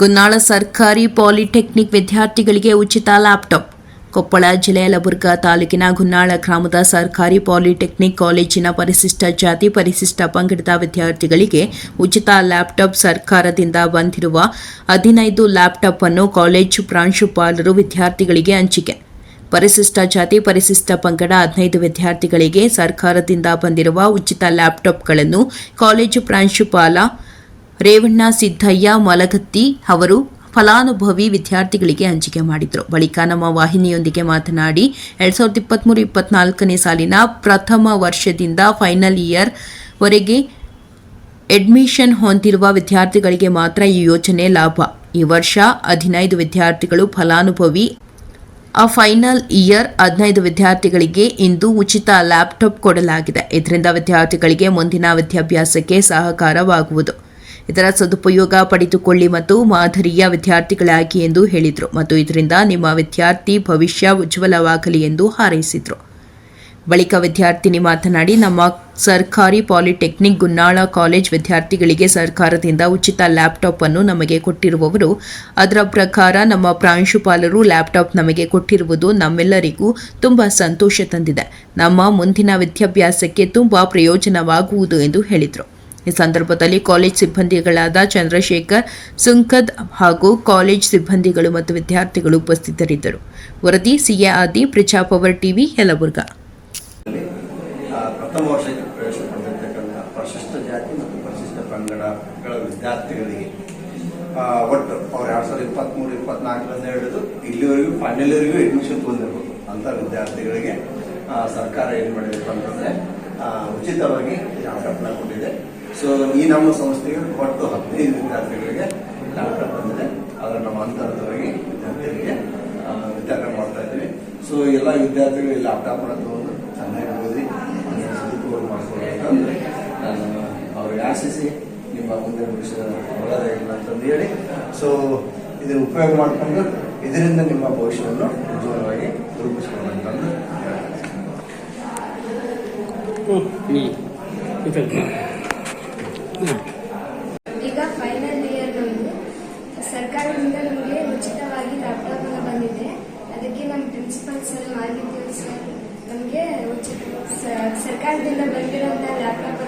ಗುನ್ನಾಳ ಸರ್ಕಾರಿ ಪಾಲಿಟೆಕ್ನಿಕ್ ವಿದ್ಯಾರ್ಥಿಗಳಿಗೆ ಉಚಿತ ಲ್ಯಾಪ್ಟಾಪ್. ಕೊಪ್ಪಳ ಜಿಲ್ಲೆಯ ಯಲಬುರ್ಗಾ ತಾಲೂಕಿನ ಗುನ್ನಾಳ ಗ್ರಾಮದ ಸರ್ಕಾರಿ ಪಾಲಿಟೆಕ್ನಿಕ್ ಕಾಲೇಜಿನ ಪರಿಶಿಷ್ಟ ಜಾತಿ ಪರಿಶಿಷ್ಟ ಪಂಗಡದ ವಿದ್ಯಾರ್ಥಿಗಳಿಗೆ ಉಚಿತ ಲ್ಯಾಪ್ಟಾಪ್ ಸರ್ಕಾರದಿಂದ ಬಂದಿರುವ ಹದಿನೈದು ಲ್ಯಾಪ್ಟಾಪ್ ಅನ್ನು ಕಾಲೇಜು ಪ್ರಾಂಶುಪಾಲರು ವಿದ್ಯಾರ್ಥಿಗಳಿಗೆ ಹಂಚಿಕೆ. ಪರಿಶಿಷ್ಟ ಜಾತಿ ಪರಿಶಿಷ್ಟ ಪಂಗಡ ಹದಿನೈದು ವಿದ್ಯಾರ್ಥಿಗಳಿಗೆ ಸರ್ಕಾರದಿಂದ ಬಂದಿರುವ ಉಚಿತ ಲ್ಯಾಪ್ಟಾಪ್ಗಳನ್ನು ಕಾಲೇಜು ಪ್ರಾಂಶುಪಾಲ ರೇವಣ್ಣ, ಸಿದ್ದಯ್ಯ, ಮಲಗತ್ತಿ ಅವರು ಫಲಾನುಭವಿ ವಿದ್ಯಾರ್ಥಿಗಳಿಗೆ ಹಂಚಿಕೆ ಮಾಡಿದರು. ಬಳಿಕ ನಮ್ಮ ವಾಹಿನಿಯೊಂದಿಗೆ ಮಾತನಾಡಿ, ಎರಡ್ ಸಾವಿರದ ಇಪ್ಪತ್ತ್ಮೂರು ಇಪ್ಪತ್ನಾಲ್ಕನೇ ಸಾಲಿನ ಪ್ರಥಮ ವರ್ಷದಿಂದ ಫೈನಲ್ ಇಯರ್ ವರೆಗೆ ಅಡ್ಮಿಷನ್ ಹೊಂದಿರುವ ವಿದ್ಯಾರ್ಥಿಗಳಿಗೆ ಮಾತ್ರ ಈ ಯೋಜನೆ ಲಾಭ. ಈ ವರ್ಷ ಹದಿನೈದು ವಿದ್ಯಾರ್ಥಿಗಳು ಫಲಾನುಭವಿ. ಆ ಫೈನಲ್ ಇಯರ್ ಹದಿನೈದು ವಿದ್ಯಾರ್ಥಿಗಳಿಗೆ ಇಂದು ಉಚಿತ ಲ್ಯಾಪ್ಟಾಪ್ ಕೊಡಲಾಗಿದೆ. ಇದರಿಂದ ವಿದ್ಯಾರ್ಥಿಗಳಿಗೆ ಮುಂದಿನ ವಿದ್ಯಾಭ್ಯಾಸಕ್ಕೆ ಸಹಕಾರವಾಗುವುದು. ಇದರ ಸದುಪಯೋಗ ಪಡೆದುಕೊಳ್ಳಿ ಮತ್ತು ಮಾದರಿಯ ವಿದ್ಯಾರ್ಥಿಗಳಾಗಿ ಎಂದು ಹೇಳಿದರು ಮತ್ತು ಇದರಿಂದ ನಿಮ್ಮ ವಿದ್ಯಾರ್ಥಿ ಭವಿಷ್ಯ ಉಜ್ವಲವಾಗಲಿ ಎಂದು ಹಾರೈಸಿದರು. ಬಳಿಕ ವಿದ್ಯಾರ್ಥಿನಿ ಮಾತನಾಡಿ, ನಮ್ಮ ಸರ್ಕಾರಿ ಪಾಲಿಟೆಕ್ನಿಕ್ ಗುನ್ನಾಳ ಕಾಲೇಜ್ ವಿದ್ಯಾರ್ಥಿಗಳಿಗೆ ಸರ್ಕಾರದಿಂದ ಉಚಿತ ಲ್ಯಾಪ್ಟಾಪ್ ಅನ್ನು ನಮಗೆ ಕೊಟ್ಟಿರುವವರು, ಅದರ ಪ್ರಕಾರ ನಮ್ಮ ಪ್ರಾಂಶುಪಾಲರು ಲ್ಯಾಪ್ಟಾಪ್ ನಮಗೆ ಕೊಟ್ಟಿರುವುದು ನಮ್ಮೆಲ್ಲರಿಗೂ ತುಂಬ ಸಂತೋಷ ತಂದಿದೆ. ನಮ್ಮ ಮುಂದಿನ ವಿದ್ಯಾಭ್ಯಾಸಕ್ಕೆ ತುಂಬ ಪ್ರಯೋಜನವಾಗುವುದು ಎಂದು ಹೇಳಿದರು. ಈ ಸಂದರ್ಭದಲ್ಲಿ ಕಾಲೇಜ್ ಸಿಬ್ಬಂದಿಗಳಾದ ಚಂದ್ರಶೇಖರ್, ಸುಂಕದ್ ಹಾಗೂ ಕಾಲೇಜ್ ಸಿಬ್ಬಂದಿಗಳು ಮತ್ತು ವಿದ್ಯಾರ್ಥಿಗಳು ಉಪಸ್ಥಿತರಿದ್ದರು. ವರದಿ ಸಿಎ ಆದಿ ಪ್ರಜಾಪವರ್ ಟಿವಿ, ಯಲಬುರ್ಗ. ಪ್ರಥಮ ವರ್ಷಕ್ಕೆ ಪ್ರವೇಶ ಜಾತಿ ಮತ್ತು ವಿದ್ಯಾರ್ಥಿಗಳಿಗೆ ಒಟ್ಟು ಅವ್ರು ಎರಡ್ ಸಾವಿರದ ಇಪ್ಪತ್ತ್ಮೂರು ಇಪ್ಪತ್ನಾಲ್ಕರಿಂದ ಹಿಡಿದು ಇಲ್ಲಿವರೆಗೂ, ಫೈನಲ್ವರೆಗೂ ಅಡ್ಮಿಷನ್ ತೊಗೊಂಡಿರ್ಬೋದು ಅಂತ ವಿದ್ಯಾರ್ಥಿಗಳಿಗೆ ಸರ್ಕಾರ ಏನು ಮಾಡಿದೆ ಅಂತಂದ್ರೆ ಉಚಿತವಾಗಿ ಲ್ಯಾಪ್ಟಾಪ್ನ ಕೊಟ್ಟಿದೆ ಸೊ ಈ ನಮ್ಮ ಸಂಸ್ಥೆಗೆ ಒಟ್ಟು ಹದಿನೈದು ವಿದ್ಯಾರ್ಥಿಗಳಿಗೆ ಲ್ಯಾಪ್ಟಾಪ್ ಬಂದಿದೆ. ಅದರ ನಮ್ಮ ಹಂತವಾಗಿ ವಿದ್ಯಾರ್ಥಿಗಳಿಗೆ ವಿತರಣೆ ಮಾಡ್ತಾ ಇದ್ದೀವಿ. ಸೊ ಎಲ್ಲ ವಿದ್ಯಾರ್ಥಿಗಳು ಈ ಲ್ಯಾಪ್ಟಾಪ್ನ ತಗೊಂಡು ಚೆನ್ನಾಗಿ ಓದಿ ಸದುಪಯೋಗ ಮಾಡ್ಕೊಳ್ಬೇಕಂದ್ರೆ ಅವ್ರಿಗೆ ಆಶಿಸಿ ನಿಮ್ಮ ಮುಂದೆ ವಿಷಯ ಇಲ್ಲ ಅಂತಂದು ಹೇಳಿ. ಸೊ ಇದನ್ನ ಉಪಯೋಗ ಮಾಡಿಕೊಂಡು ಇದರಿಂದ ನಿಮ್ಮ ಭವಿಷ್ಯವನ್ನು ಉಜ್ವಲವಾಗಿ ರೂಪಿಸ್ಕೊಳ್ಳಿ ಅಂತಂದು ಈಗ ಫೈನಲ್ ಇಯರ್ ನಮಗೆ ಸರ್ಕಾರದಿಂದ ನಮಗೆ ಉಚಿತವಾಗಿ ಲ್ಯಾಪ್ಟಾಪ್ ಅನ್ನು ಬಂದಿದೆ. ಅದಕ್ಕೆ ನಮ್ಮ ಪ್ರಿನ್ಸಿಪಲ್ ಸರ್ ಮಾರ್ಗಿದ್ದೇವ್ ಸರ್ ನಮಗೆ ಉಚಿತ, ಸರ್ಕಾರದಿಂದ ಬಂದಿರೋಂಥ ಲ್ಯಾಪ್ಟಾಪ್